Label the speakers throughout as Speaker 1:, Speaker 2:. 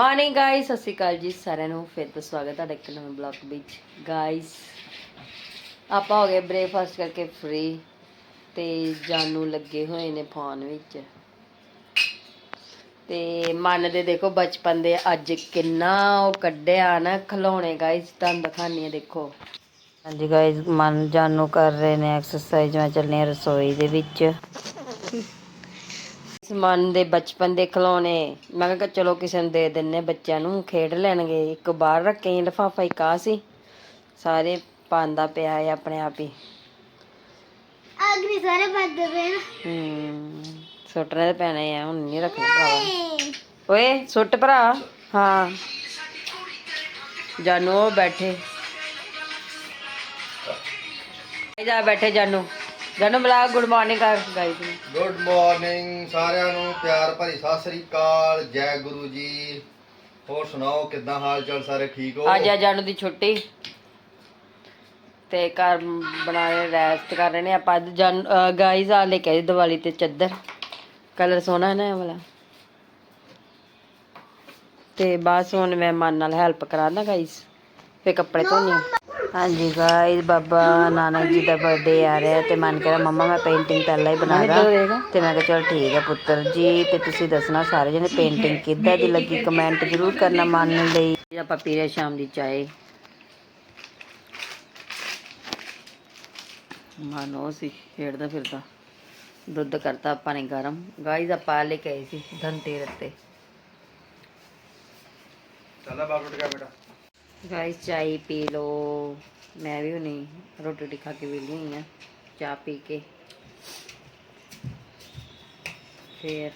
Speaker 1: Morning guys ਸਤਿ ਸ਼੍ਰੀ ਅਕਾਲ ਜੀ ਸਾਰਿਆਂ ਨੂੰ। ਫਿਰ ਤੋਂ ਸਵਾਗਤ ਹੈ ਤੁਹਾਡਾ ਇੱਕ ਨਵੇਂ ਬਲੌਗ ਵਿੱਚ। ਗਾਇਸ ਆਪਾਂ ਹੋ ਗਏ ਬ੍ਰੇਕਫਾਸਟ ਕਰਕੇ ਫ੍ਰੀ ਤੇ ਜਾਨੂ ਲੱਗੇ ਹੋਏ ਨੇ ਫੋਨ ਵਿੱਚ। ਤੇ ਮਨ ਦੇ ਦੇਖੋ ਬਚਪਨ ਦੇ ਅੱਜ ਕਿੰਨਾ ਉਹ ਕੱਢਿਆ ਨਾ, ਖਿਲੌਣੇ ਗਾਇਸ ਤੁਹਾਨੂੰ ਦਿਖਾਣੀ ਆ ਦੇਖੋ। ਹਾਂਜੀ ਗਾਇਸ ਮਨ ਜਾਨੂ ਕਰ ਰਹੇ ਨੇ ਐਕਸਰਸਾਈਜ਼ ਮੈਂ ਚੱਲੇ ਰਸੋਈ ਦੇ ਵਿੱਚ। ਮਨ ਦੇ ਬਚਪਨ ਦੇ ਖਿਲੌਣੇ। ਮੈਂ ਕਿਹਾ ਚਲੋ ਕਿਸੇ ਨੂੰ ਦੇ ਦਿੰਨੇ ਬੱਚਿਆਂ ਨੂੰ ਖੇਡ ਲੈਣਗੇ। ਇੱਕ ਬਾਹਰ ਰੱਖੇ ਲਫਾਫਾ ਇੱਕ ਆ ਸੀ। ਸਾਰੇ ਪਾਉਂਦਾ ਪਿਆ ਹੈ ਆਪਣੇ ਆਪ ਹੀ।
Speaker 2: ਅਗਲੀ ਸਾਰੇ ਬੰਦੇ ਨਾ
Speaker 1: ਹੂੰ ਸੁੱਟਣੇ ਤੇ ਪੈਣੇ ਆ ਹੁਣ ਨਹੀਂ ਰੱਖਣੇ ਭਰਾਵਾ। ਓਏ ਸੁੱਟ ਭਰਾ। ਹਾਂ। ਜਾਨੂ ਉਹ ਬੈਠੇ। ਜਾ ਬੈਠੇ ਜਾਨੂ। ਜਾਨੂ ਬੁਲਾ ਗੁੱਡ ਮਾਰਨਿੰਗ ਕਰ ਗਾਈਸ
Speaker 3: ਗੁੱਡ ਮਾਰਨਿੰਗ ਸਾਰਿਆਂ ਨੂੰ ਪਿਆਰ ਭਰੀ ਸਤਿ ਸ੍ਰੀ ਅਕਾਲ ਜੈ ਗੁਰੂ ਜੀ। ਹੋਰ ਸੁਣਾਓ ਕਿੱਦਾਂ ਹਾਲ ਚਾਲ ਸਾਰੇ ਠੀਕ ਹੋ?
Speaker 1: ਅੱਜ ਆ ਜਾਨੂ ਦੀ ਛੁੱਟੀ। ਤੇ ਘਰ ਬਣਾ ਰਹੇ ਰੈਸਟ ਕਰ ਰਹੇ ਨੇ। ਆਪਾਂ ਅੱਜ ਜਾਨ ਗਾਈਸ ਆ ਲੈ ਕੇ ਆਏ ਦੀਵਾਲੀ ਤੇ ਚੱਦਰ। ਕਲਰ ਸੋਹਣਾ ਹੈ ਨਾ ਇਹ ਵਾਲਾ? ਤੇ ਬਸ ਹੁਣ ਮੈਂ ਮਨ ਨਾਲ ਹੈਲਪ ਕਰਾਂਦਾ ਗਾਈਸ ਫੇ ਕੱਪੜੇ ਧੋਣੇ। ਹਾਂਜੀ ਗਾਈਸ ਬਾਬਾ ਨਾਨਕ ਜੀ ਦਾ ਬਰਥਡੇ ਆ ਰਿਹਾ ਤੇ ਮਨ ਕਰਾ ਮੰਮਾ ਮੈਂ ਪੇਂਟਿੰਗ ਪਹਿਲਾਂ ਹੀ ਬਣਾ ਦਾਂ। ਤੇ ਮੈਂ ਕਿਹਾ ਚਲ ਠੀਕ ਹੈ ਪੁੱਤਰ ਜੀ ਤੇ ਤੁਸੀਂ ਦੱਸਣਾ ਸਾਰੇ ਜਣੇ ਪੇਂਟਿੰਗ ਕਿੱਦਾਂ ਦੀ ਲੱਗੀ? ਕਮੈਂਟ ਜ਼ਰੂਰ ਕਰਨਾ ਮਨ ਲਈ। ਆਪਾਂ ਪੀ ਰਹੇ ਸ਼ਾਮ ਦੀ ਚਾਏ। ਮਾਨੋ ਸੀ ਖੇਡਦਾ ਫਿਰਦਾ। ਦੁੱਧ ਕਰਤਾ ਆਪਾਂ ਨੇ ਗਰਮ। ਗਾਈਸ ਆਪਾਂ ਲੈ ਕੇ ਆਏ ਸੀ ਧਨਤੇਰਸ ਤੇ।
Speaker 3: ਚੱਲ ਬਾਹਰ ਉੱਠ ਗਿਆ ਬੇਟਾ।
Speaker 1: ਗਾਈਸ ਚਾਈ ਪੀ ਲੋ ਮੈਂ ਵੀ ਹੁਣੀ ਰੋਟੀ ਰੋਟੀ ਖਾ ਕੇ ਵਿਹਲੀ ਹੋਈ ਆ ਚਾਹ ਪੀ ਕੇ। ਫਿਰ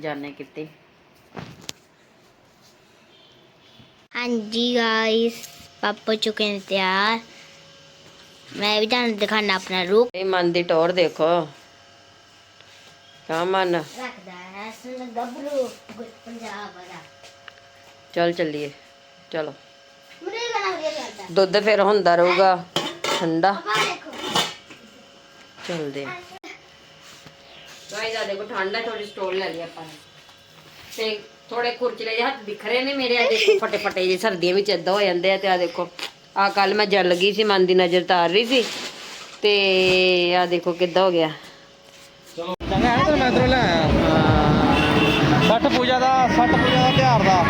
Speaker 1: ਜਾਣੇ ਕਿਤੇ।
Speaker 2: ਹਾਂਜੀ ਗਾਇਸ ਪਾਪਾ ਚੁੱਕੇ ਨੇ ਤਿਆਰ। ਮੈਂ ਵੀ ਤੁਹਾਨੂੰ ਦਿਖਾਣਾ ਆਪਣਾ ਰੂਪ।
Speaker 1: ਇਹ ਮਨ ਦੀ ਟੌਰ ਦੇਖੋ। ਕਾ ਮਨ?
Speaker 2: ਰੱਖਦਾ ਹੈ ਸੁਣ ਗੱਭਰੂ ਪੰਜਾਬ ਵਾਲਾ।
Speaker 1: ਚੱਲ ਚੱਲੀਏ। ਚਲੋ
Speaker 2: ਮੁਰੇ ਬਣਾ ਵਧੀਆ ਲੱਗਦਾ
Speaker 1: ਦੁੱਧ ਫਿਰ ਹੁੰਦਾ ਰਹੂਗਾ ਠੰਡਾ। ਚਲਦੇ ਗਾਇਸ ਆ ਦੇਖੋ ਠੰਡਾ ਥੋੜੀ ਸਟੋਲ ਲੈ ਲਈ ਆਪਾਂ ਨੇ। ਤੇ ਥੋੜੇ ਕੁਰਚਲੇ ਜਿਹੇ ਹੱਥ ਦਿਖ ਰਹੇ ਨੇ ਮੇਰੇ ਆ ਦੇਖੋ ਫਟੇ ਫਟੇ ਜਿਹੇ ਸਰਦੀਆਂ ਵਿੱਚ ਏਦਾਂ ਹੋ ਜਾਂਦੇ ਆ ਤੇ ਆ ਦੇਖੋ ਆ ਕੱਲ ਮੈਂ ਜਲ ਗਈ ਸੀ ਮਨ ਦੀ ਨਜ਼ਰ ਤਾਰ ਰਹੀ ਸੀ। ਤੇ ਆ ਦੇਖੋ ਕਿੱਦਾਂ ਹੋ ਗਿਆ।
Speaker 3: ਚੰਗਾ ਹੈ ਤੇ ਮੈਂ ਇਧਰੋਂ ਲੈ ਆਇਆ ਪੂਜਾ ਦਾ ਛੱਟ ਪੂਜਾ ਦਾ ਤਿਉਹਾਰ ਦਾ।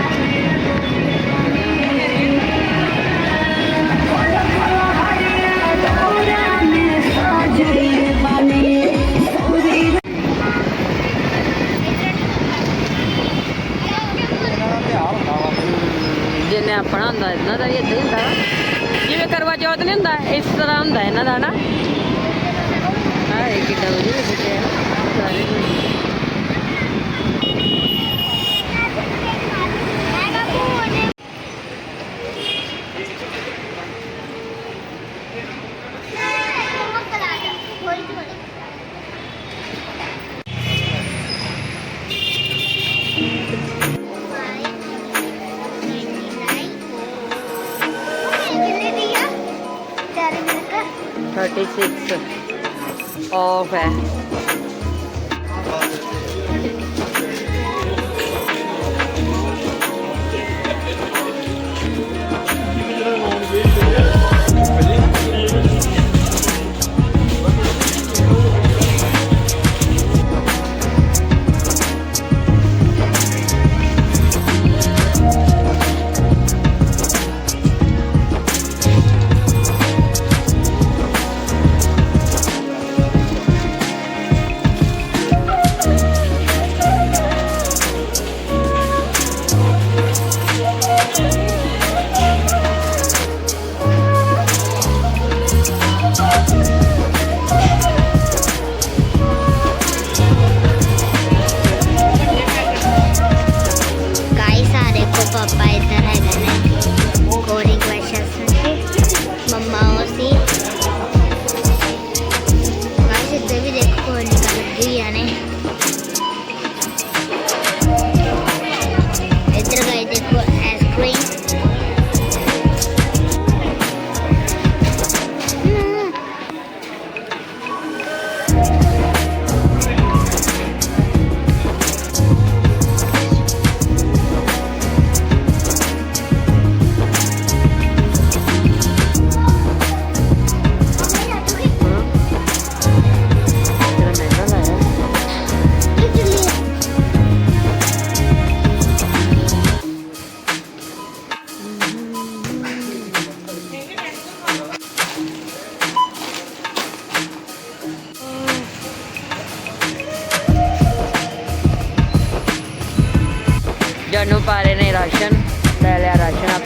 Speaker 3: ਦਾ ਵੀ
Speaker 1: ਏਦਾਂ ਹੁੰਦਾ ਵਾ। ਜਿਵੇਂ ਕਰਵਾ ਚੌਥ ਨਹੀਂ ਹੁੰਦਾ, ਇਸ ਤਰ੍ਹਾਂ ਹੁੰਦਾ ਇਹਨਾਂ ਦਾ ਨਾ ਹਾਂ ਇਹ ਕਿੱਦਾਂ ਵਧੀਆ ਲੱਗਦੇ ਸਾਰੇ It's
Speaker 4: over.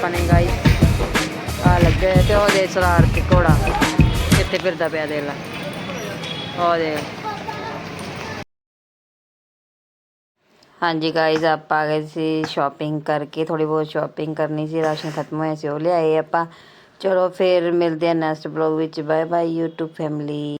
Speaker 4: ਨੇ ਗਾਈਸ ਆ ਲੱਗੇ ਤੇ ਉਹ ਦੇ ਸਰਾਰ ਘੋੜਾ, ਕਿੱਥੇ ਫਿਰਦਾ ਪਿਆ ਦੇ ਲਾ। ਉਹ ਦੇ ਹਾਂਜੀ ਗਾਈਜ਼ ਆਪਾਂ ਆ ਗਏ ਸੀ ਸ਼ਾਪਿੰਗ ਕਰਕੇ ਥੋੜੀ ਬਹੁਤ ਸ਼ਾਪਿੰਗ ਕਰਨੀ ਸੀ, ਰਾਸ਼ਨ ਖਤਮ ਹੋਇਆ ਸੀ, ਉਹ ਲਿਆਏ ਆਪਾਂ। ਚਲੋ ਫਿਰ ਮਿਲਦੇ ਆ ਨੈਕਸਟ ਬਲੌਗ ਵਿੱਚ। Bye bye YouTube family